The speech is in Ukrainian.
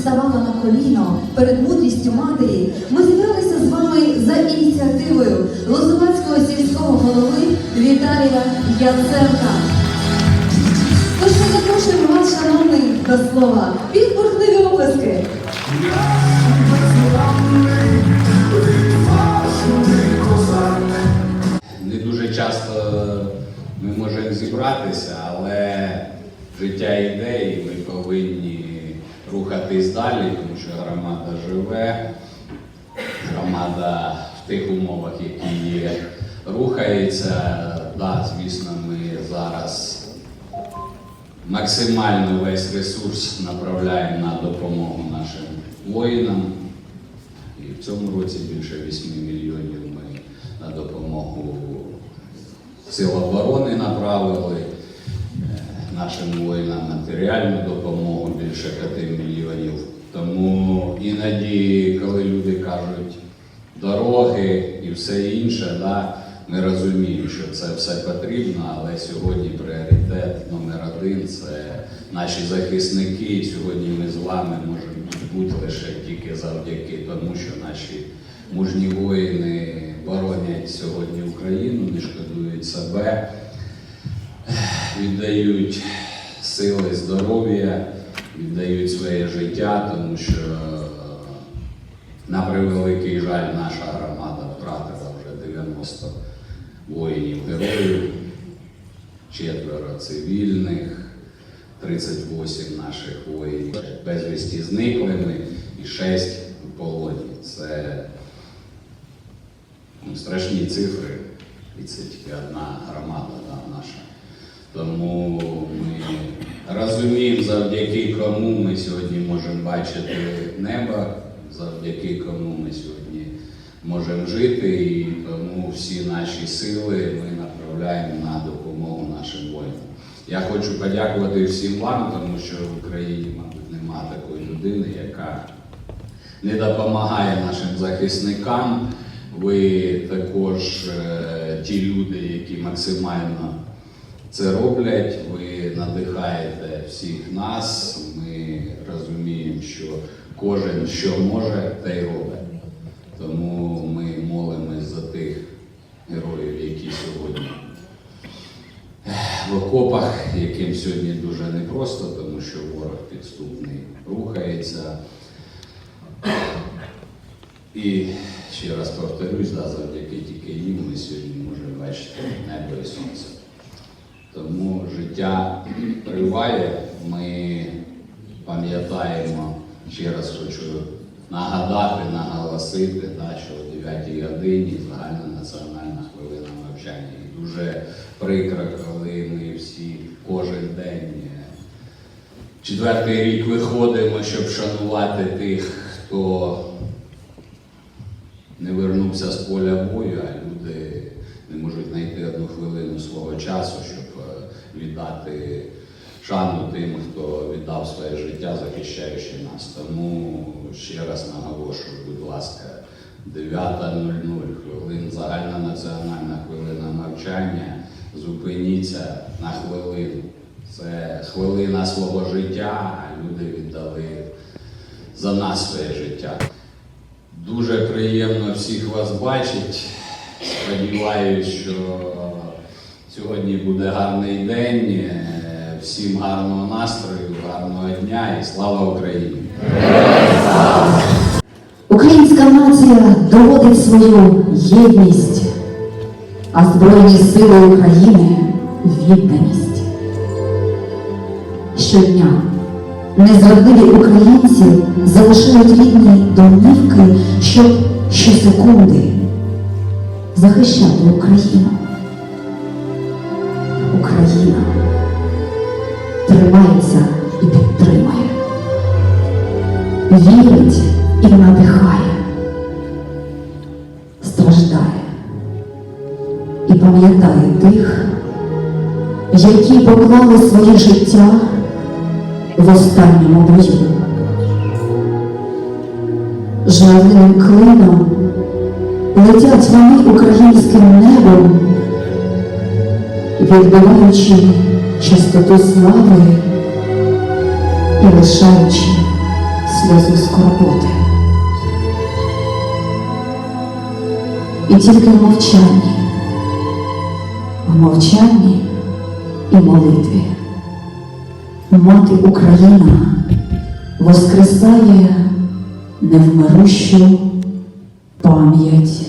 ставала на коліно перед мудрістю матері, ми зібралися з вами за ініціативою Лозувацького сільського голови Віталія Яценка. Тож ми запрошуємо вас, шановний, до слова. Під бурхливі оплески. Не дуже часто ми можемо зібратися, але життя йде і ми повинні рухатись далі, тому що громада живе, громада в тих умовах, які є, рухається. Да, звісно, ми зараз максимально весь ресурс направляємо на допомогу нашим воїнам. І в цьому році більше 8 мільйонів ми на допомогу Сил оборони направили, е, нашим воїнам матеріальну допомогу більше 5 мільйонів. Тому іноді, коли люди кажуть дороги і все інше, да, ми розуміємо, що це все потрібно, але сьогодні пріоритет номер один це наші захисники. Сьогодні ми з вами можемо бути лише тільки завдяки тому, що наші мужні воїни боронять сьогодні Україну, не шкодують себе, віддають сили, здоров'я, віддають своє життя, тому що, на превеликий жаль, наша громада втратила вже 90 воїнів героїв, четверо цивільних. 38 наших воїнів безвісті зниклими і 6 у полоні. Це ну, страшні цифри, 31 громада да, наша. Тому розуміємо, завдяки кому ми сьогодні можемо бачити небо, завдяки кому ми сьогодні можемо жити, і тому всі наші сили ми направляємо на допомогу нашим воїнам. Я хочу подякувати всім вам, тому що в Україні, мабуть, немає такої людини, яка не допомагає нашим захисникам. Ви також е, ті люди, які максимально це роблять. Ви надихаєте всіх нас. Ми розуміємо, що кожен що може, те й робить. Тому ми молимось за тих героїв, які сьогодні в окопах, яким сьогодні дуже непросто, тому що ворог підступний рухається. І ще раз повторюсь, да, завдяки тільки їм ми сьогодні можемо бачити небо і сонце. Тому життя триває, ми пам'ятаємо, ще раз хочу нагадати, наголосити, да, що о 9 годині загальна національна хвилина навчання. І дуже прикро, коли ми всі кожен день е, четвертий рік виходимо, щоб шанувати тих, хто не вернувся з поля бою, а люди не можуть знайти одну хвилину свого часу, віддати шану тим, хто віддав своє життя, захищаючи нас. Тому ще раз наголошую, будь ласка, 9.00 хвилин, загальна національна хвилина навчання. Зупиніться на хвилину. Це хвилина свого життя, люди віддали за нас своє життя. Дуже приємно всіх вас бачити. Сподіваюсь, що сьогодні буде гарний день. Е, Всім гарного настрою, гарного дня і слава Україні! Українська нація доводить свою єдність, а Збройні сили України відданість. Щодня незрадливі українці залишають рідні домівки, щоб щосекунди захищати Україну. І пам'ятає тих, які поклали своє життя в останньому бою. Жавним клином летять вони українським небом, відбиваючи чистоту слави і лишаючи сльозу скорботи. І тільки в мовчанні, мовчанні і молитві. Мати Україна воскресає невмирущу пам'ять